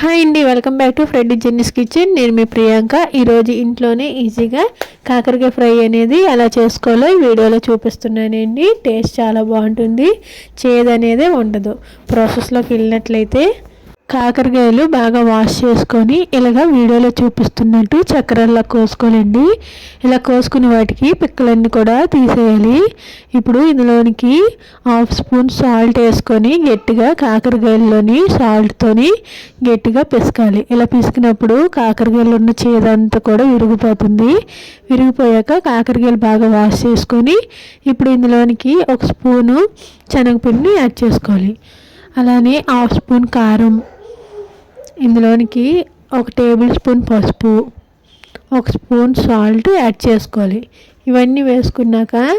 Hi అండి welcome back to Fred జెన్నిస్ kitchen నేను మీ ప్రియాంక. ఈరోజు ఇంట్లోనే ఈజీగా కాకరకాయ ఫ్రై అనేది ఎలా చేసుకోవాలో ఈ వీడియోలో చూపిస్తున్నానండి. టేస్ట్ చాలా బాగుంటుంది. చేదు అనేది ఉండదు. ప్రాసెస్లోకి వెళ్ళినట్లయితే కాకరకాయలు బాగా వాష్ చేసుకొని ఇలాగ వీడియోలో చూపిస్తున్నట్టు చక్కెరలా కోసుకోవాలండి. ఇలా కోసుకుని వాటికి పిక్కలన్నీ కూడా తీసేయాలి. ఇప్పుడు ఇందులోనికి హాఫ్ స్పూన్ సాల్ట్ వేసుకొని గట్టిగా కాకరకాయల్లోని సాల్ట్తోని గట్టిగా పిసకాలి. ఇలా పిసికినప్పుడు కాకరకాయలు ఉన్న చేదంతా కూడా విరిగిపోతుంది. విరిగిపోయాక కాకరకాయలు బాగా వాష్ చేసుకొని ఇప్పుడు ఇందులోనికి ఒక స్పూను శనగపిండిని యాడ్ చేసుకోవాలి. అలానే హాఫ్ స్పూన్ కారం ఇందులోనికి ఒక టేబుల్ స్పూన్ పసుపు ఒక స్పూన్ సాల్ట్ యాడ్ చేసుకోవాలి. ఇవన్నీ వేసుకున్నాక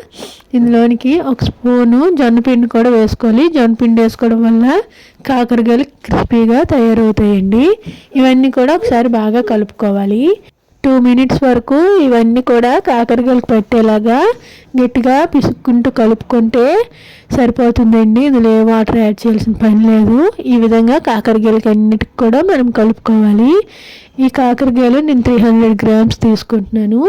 ఇందులోనికి ఒక స్పూను జొన్నపిండి కూడా వేసుకోవాలి. జొన్నపిండి వేసుకోవడం వల్ల కాకరకాయలు క్రిస్పీగా తయారవుతాయండి. ఇవన్నీ కూడా ఒకసారి బాగా కలుపుకోవాలి. టూ మినిట్స్ వరకు ఇవన్నీ కూడా కాకరకాయలకు పెట్టేలాగా గట్టిగా పిసుక్కుంటూ కలుపుకుంటే సరిపోతుందండి. ఇందులో ఏ వాటర్ యాడ్ చేయాల్సిన పని లేదు. ఈ విధంగా కాకరకాయలకి అన్నిటికి కూడా మనం కలుపుకోవాలి. ఈ కాకరకాయలు నేను త్రీ హండ్రెడ్ గ్రామ్స్ తీసుకుంటున్నాను.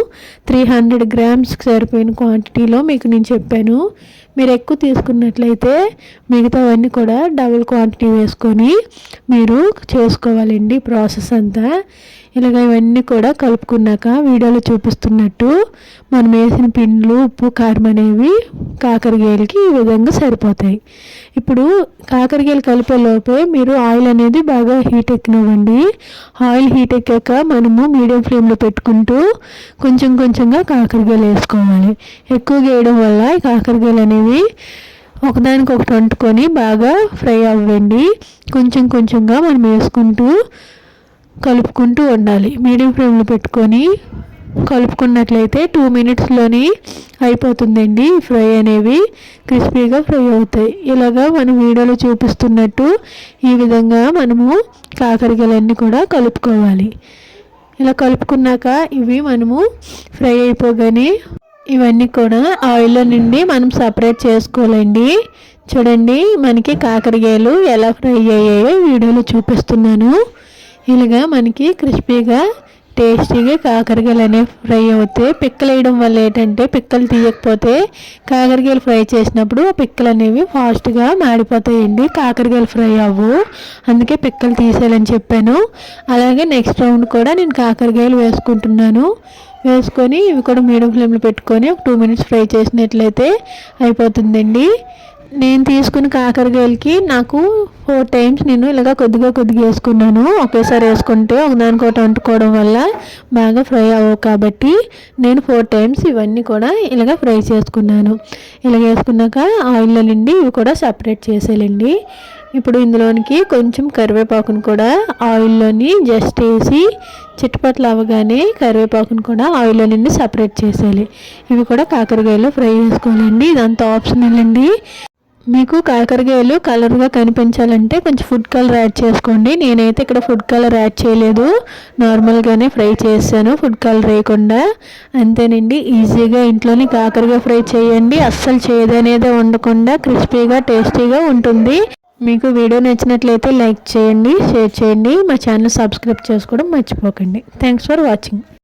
త్రీ హండ్రెడ్ గ్రామ్స్కి సరిపోయిన క్వాంటిటీలో మీకు నేను చెప్పాను. మీరు ఎక్కువ తీసుకున్నట్లయితే మిగతావన్నీ కూడా డబుల్ క్వాంటిటీ వేసుకొని మీరు చేసుకోవాలండి ప్రాసెస్ అంతా. ఇలాగ ఇవన్నీ కూడా కలుపుకున్నాక వీడియోలో చూపిస్తున్నట్టు మనం వేసిన పిండ్లు ఉప్పు కారం అనేవి కాకరకాయలకి ఈ విధంగా సరిపోతాయి. ఇప్పుడు కాకరకాయలు కలిపే లోపే మీరు ఆయిల్ అనేది బాగా హీట్ ఎక్కినవ్వండి. ఆయిల్ హీట్ ఎక్కాక మనము మీడియం ఫ్లేమ్లో పెట్టుకుంటూ కొంచెం కొంచెంగా కాకరకాయలు వేసుకోవాలి. ఎక్కువగా వేయడం వల్ల ఈ కాకరకాయలు అనేవి ఒకదానికొకటి వండుకొని బాగా ఫ్రై అవ్వండి. కొంచెం కొంచెంగా మనం వేసుకుంటూ కలుపుకుంటూ ఉండాలి మీడియం ఫ్లేమ్లో పెట్టుకొని కలుపుకున్నట్లయితే టూ మినిట్స్లోనే అయిపోతుందండి ఫ్రై అనేవి. క్రిస్పీగా ఫ్రై అవుతాయి. ఇలాగా మనం వీడియోలో చూపిస్తున్నట్టు ఈ విధంగా మనము కాకరకాయలన్నీ కూడా కలుపుకోవాలి. ఇలా కలుపుకున్నాక ఇవి మనము ఫ్రై అయిపోగానే ఇవన్నీ కూడా ఆయిల్లో నుండి మనం సపరేట్ చేసుకోవాలండి. చూడండి మనకి కాకరకాయలు ఎలా ఫ్రై అయ్యాయో వీడియోలో చూపిస్తున్నాను. ఇలాగా మనకి క్రిస్పీగా టేస్టీగా కాకరకాయలు అనేవి ఫ్రై అవుతాయి పిక్కలు వేయడం వల్ల ఏంటంటే పిక్కలు తీయకపోతే కాకరకాయలు ఫ్రై చేసినప్పుడు పిక్కలు అనేవి ఫాస్ట్గా మాడిపోతాయండి. కాకరకాయలు ఫ్రై అవ్వు. అందుకే పిక్కలు తీసేయాలని చెప్పాను. అలాగే నెక్స్ట్ రౌండ్ కూడా నేను కాకరకాయలు వేసుకుంటున్నాను. వేసుకొని ఇవి కూడా మీడియం ఫ్లేమ్లో పెట్టుకొని ఒక టూ మినిట్స్ ఫ్రై చేసినట్లయితే అయిపోతుందండి. నేను తీసుకున్న కాకరకాయలకి నాకు ఫోర్ టైమ్స్ నేను ఇలాగ కొద్దిగా కొద్దిగా వేసుకున్నాను. ఒకేసారి వేసుకుంటే ఒకదానికొకటి వండుకోవడం వల్ల బాగా ఫ్రై అవ్వవు కాబట్టి నేను ఫోర్ టైమ్స్ ఇవన్నీ కూడా ఇలాగ ఫ్రై చేసుకున్నాను. ఇలాగ వేసుకున్నాక ఆయిల్లో నుండి ఇవి కూడా సపరేట్ చేసేయాలండి. ఇప్పుడు ఇందులోనికి కొంచెం కరివేపాకును కూడా ఆయిల్లోని జస్ట్ వేసి చిట్టుపట్లు అవ్వగానే కరివేపాకును కూడా ఆయిల్లో నుండి సపరేట్ చేసేయాలి. ఇవి కూడా కాకరకాయలో ఫ్రై చేసుకోవాలండి. ఇదంతా ఆప్షనల్ అండి. మీకు కాకరకాయలు కలర్గా కనిపించాలంటే కొంచెం ఫుడ్ కలర్ యాడ్ చేసుకోండి. నేనైతే ఇక్కడ ఫుడ్ కలర్ యాడ్ చేయలేదు. నార్మల్గానే ఫ్రై చేశాను ఫుడ్ కలర్ వేయకుండా. అంతేనండి ఈజీగా ఇంట్లోనే కాకరకాయ ఫ్రై చేయండి. అస్సలు చేదనేదే ఉండకుండా క్రిస్పీగా టేస్టీగా ఉంటుంది. మీకు వీడియో నచ్చినట్లయితే లైక్ చేయండి షేర్ చేయండి. మా ఛానల్ సబ్స్క్రైబ్ చేసుకోవడం మర్చిపోకండి. Thanks for watching